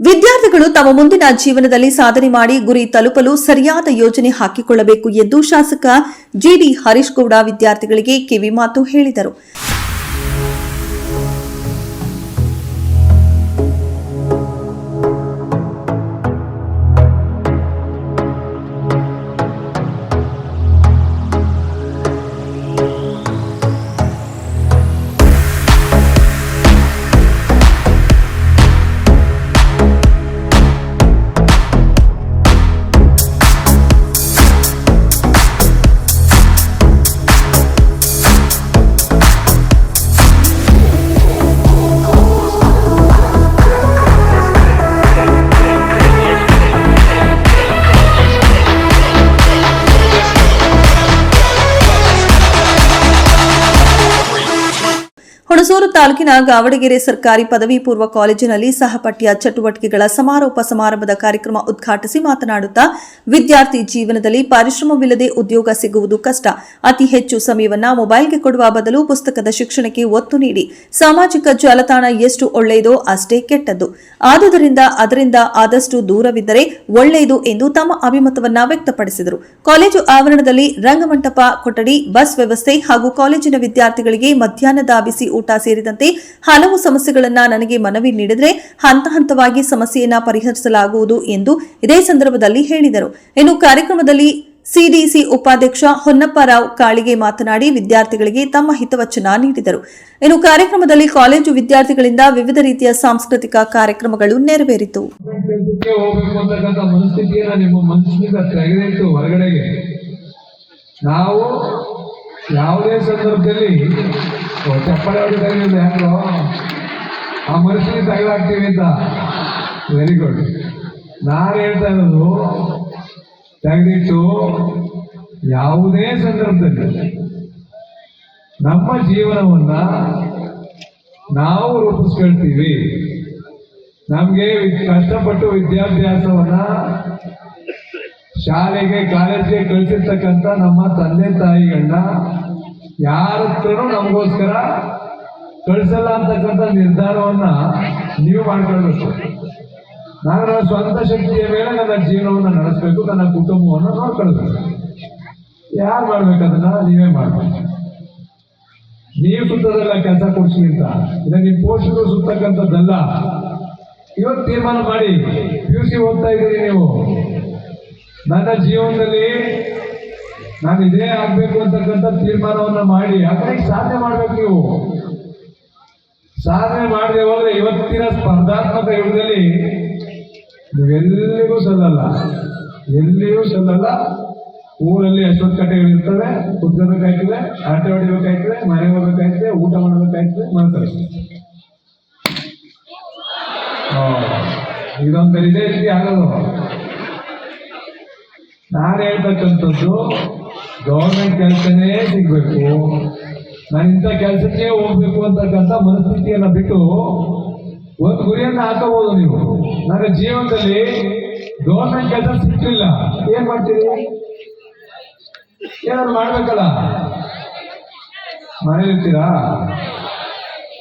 ವಿದ್ಯಾರ್ಥಿಗಳು ತಮ್ಮ ಮುಂದಿನ ಜೀವನದಲ್ಲಿ ಸಾಧನೆ ಮಾಡಿ ಗುರಿ ತಲುಪಲು ಸರಿಯಾದ ಯೋಜನೆ ಹಾಕಿಕೊಳ್ಳಬೇಕು ಎಂದು ಶಾಸಕ ಜಿಡಿ ಹರೀಶ್ ಗೌಡ ವಿದ್ಯಾರ್ಥಿಗಳಿಗೆ ಕಿವಿಮಾತು ಹೇಳಿದರು. ಹುಣಸೂರು ತಾಲೂಕಿನ ಗಾವಡಗೆರೆ ಸರ್ಕಾರಿ ಪದವಿ ಪೂರ್ವ ಕಾಲೇಜಿನಲ್ಲಿ ಸಹಪಠ್ಯ ಚಟುವಟಿಕೆಗಳ ಸಮಾರೋಪ ಸಮಾರಂಭದ ಕಾರ್ಯಕ್ರಮ ಉದ್ಘಾಟಿಸಿ ಮಾತನಾಡುತ್ತಾ, ವಿದ್ಯಾರ್ಥಿ ಜೀವನದಲ್ಲಿ ಪರಿಶ್ರಮವಿಲ್ಲದೆ ಉದ್ಯೋಗ ಸಿಗುವುದು ಕಷ್ಟ. ಅತಿ ಹೆಚ್ಚು ಸಮಯವನ್ನ ಮೊಬೈಲ್ಗೆ ಕೊಡುವ ಬದಲು ಪುಸ್ತಕದ ಶಿಕ್ಷಣಕ್ಕೆ ಒತ್ತು ನೀಡಿ. ಸಾಮಾಜಿಕ ಜಾಲತಾಣ ಎಷ್ಟು ಒಳ್ಳೆಯದೋ ಅಷ್ಟೇ ಕೆಟ್ಟದ್ದು. ಆದುದರಿಂದ ಅದರಿಂದ ಆದಷ್ಟು ದೂರವಿದ್ದರೆ ಒಳ್ಳೆಯದು ಎಂದು ತಮ್ಮ ಅಭಿಮತವನ್ನ ವ್ಯಕ್ತಪಡಿಸಿದರು. ಕಾಲೇಜು ಆವರಣದಲ್ಲಿ ರಂಗಮಂಟಪ ಕೊಠಡಿ, ಬಸ್ ವ್ಯವಸ್ಥೆ ಹಾಗೂ ಕಾಲೇಜಿನ ವಿದ್ಯಾರ್ಥಿಗಳಿಗೆ ಮಧ್ಯಾಹ್ನದ ಬಿಸಿ ಊಟ ಸೇರಿದಂತೆ ಹಲವು ಸಮಸ್ಯೆಗಳನ್ನು ನನಗೆ ಮನವಿ ನೀಡಿದರೆ ಹಂತ ಹಂತವಾಗಿ ಸಮಸ್ಯೆಯನ್ನು ಪರಿಹರಿಸಲಾಗುವುದು ಎಂದು ಇದೇ ಸಂದರ್ಭದಲ್ಲಿ ಹೇಳಿದರು. ಇನ್ನು ಕಾರ್ಯಕ್ರಮದಲ್ಲಿ ಸಿಡಿಸಿ ಉಪಾಧ್ಯಕ್ಷ ಹೊನ್ನಪ್ಪರಾವ್ ಕಾಳಿಗೆ ಮಾತನಾಡಿ ವಿದ್ಯಾರ್ಥಿಗಳಿಗೆ ತಮ್ಮ ಹಿತವಚನ ನೀಡಿದರು. ಇನ್ನು ಕಾರ್ಯಕ್ರಮದಲ್ಲಿ ಕಾಲೇಜು ವಿದ್ಯಾರ್ಥಿಗಳಿಂದ ವಿವಿಧ ರೀತಿಯ ಸಾಂಸ್ಕೃತಿಕ ಕಾರ್ಯಕ್ರಮಗಳು ನೆರವೇರಿತು. ನಾವು ಯಾವುದೇ ಸಂದರ್ಭದಲ್ಲಿ ಚಪ್ಪಳೆ ಹೊಡಿತಾರೆ ಯಾರು ಆ ಮನಸ್ಸಿಗೆ ತಗಲಾಗ್ತೀವಿ ಅಂತ. ವೆರಿ ಗುಡ್ ನಾನು ಹೇಳ್ತಾ ಇರೋದು ತೆಗೆದಿಟ್ಟು ಯಾವುದೇ ಸಂದರ್ಭದಲ್ಲಿ ನಮ್ಮ ಜೀವನವನ್ನ ನಾವು ರೂಪಿಸ್ಕೊಳ್ತೀವಿ. ನಮಗೆ ಕಷ್ಟಪಟ್ಟು ವಿದ್ಯಾಭ್ಯಾಸವನ್ನ ಶಾಲೆಗೆ, ಕಾಲೇಜಿಗೆ ಕಳಿಸಿರ್ತಕ್ಕಂಥ ನಮ್ಮ ತಂದೆ ತಾಯಿಗಳನ್ನ ಯಾರ ಹತ್ರನೂ ನಮಗೋಸ್ಕರ ಕಳಿಸಲ್ಲ ಅಂತಕ್ಕಂಥ ನಿರ್ಧಾರವನ್ನ ನೀವು ಮಾಡ್ಕೊಳ್ಬೇಕು ನಾನು ನನ್ನ ಸ್ವಂತ ಶಕ್ತಿಯ ಮೇಲೆ ನನ್ನ ಜೀವನವನ್ನು ನಡೆಸಬೇಕು ನನ್ನ ಕುಟುಂಬವನ್ನು ನೋಡ್ಕೊಳ್ಬೇಕು. ಯಾರು ಮಾಡ್ಬೇಕು ಅದನ್ನ? ನೀವೇ ಮಾಡ್ಬೇಕು. ನೀವು ಸುತ್ತದಲ್ಲ ಕೆಲಸ ಕೊಡ್ಸಿ ಅಂತ. ಇದನ್ನ ನಿಮ್ಮ ಪೋಷಕರು ಸುತ್ತಕ್ಕಂಥದ್ದಲ್ಲ. ಇವತ್ತು ತೀರ್ಮಾನ ಮಾಡಿ ಪಿ ಯು ಸಿ ಓದ್ತಾ ಇದ್ದೀರಿ ನೀವು. ನನ್ನ ಜೀವನದಲ್ಲಿ ನಾನು ಇದೇ ಆಗ್ಬೇಕು ಅಂತಕ್ಕಂಥ ತೀರ್ಮಾನವನ್ನ ಮಾಡಿ ಯಾಕಂದ್ರೆ ಸಾಧನೆ ಮಾಡ್ಬೇಕು ನೀವು. ಸಾಧನೆ ಮಾಡಿದೆ ಹೋದ್ರೆ ಇವತ್ತಿನ ಸ್ಪರ್ಧಾತ್ಮಕ ಯುಗದಲ್ಲಿ ನೀವೆಲ್ಲಿಗೂ ಸಲ್ಲಲ್ಲ. ಎಲ್ಲಿಯೂ ಸಲ್ಲಲ್ಲ. ಊರಲ್ಲಿ ಅಶ್ವತ್ ಕಟ್ಟೆಗಳಿರ್ತವೆ ಕುತ್ಕೋಬೇಕಾಯ್ತದೆ ಆಟ ಹೊಡಿಬೇಕಾಯ್ತದೆ ಮನೆಗೆ ಹೋಗ್ಬೇಕಾಯ್ತದೆ, ಊಟ ಮಾಡ್ಬೇಕಾಯ್ತದೆ ಮಾಡ್ತಾರೆ ಇದೊಂದು ಇದೇ ರೀತಿ ಆಗೋದು ನಾನು ಹೇಳ್ತಕ್ಕಂಥದ್ದು ಗೌರ್ಮೆಂಟ್ ಕೆಲಸನೇ ಸಿಗಬೇಕು. ನಾನು ಇಂಥ ಕೆಲಸಕ್ಕೆ ಹೋಗ್ಬೇಕು ಅಂತಕ್ಕಂಥ ಮನಸ್ಥಿತಿಯನ್ನ ಬಿಟ್ಟು ಒಂದು ಗುರಿಯನ್ನ ಹಾಕಬಹುದು ನೀವು. ನನ್ನ ಜೀವನದಲ್ಲಿ ಗೌರ್ಮೆಂಟ್ ಕೆಲಸ ಸಿಕ್ಕಿಲ್ಲ ಏನ್ ಮಾಡ್ತೀರಿ? ಏನಾದ್ರು ಮಾಡ್ಬೇಕಲ್ಲ? ಮನೇಲಿರ್ತೀರಾ?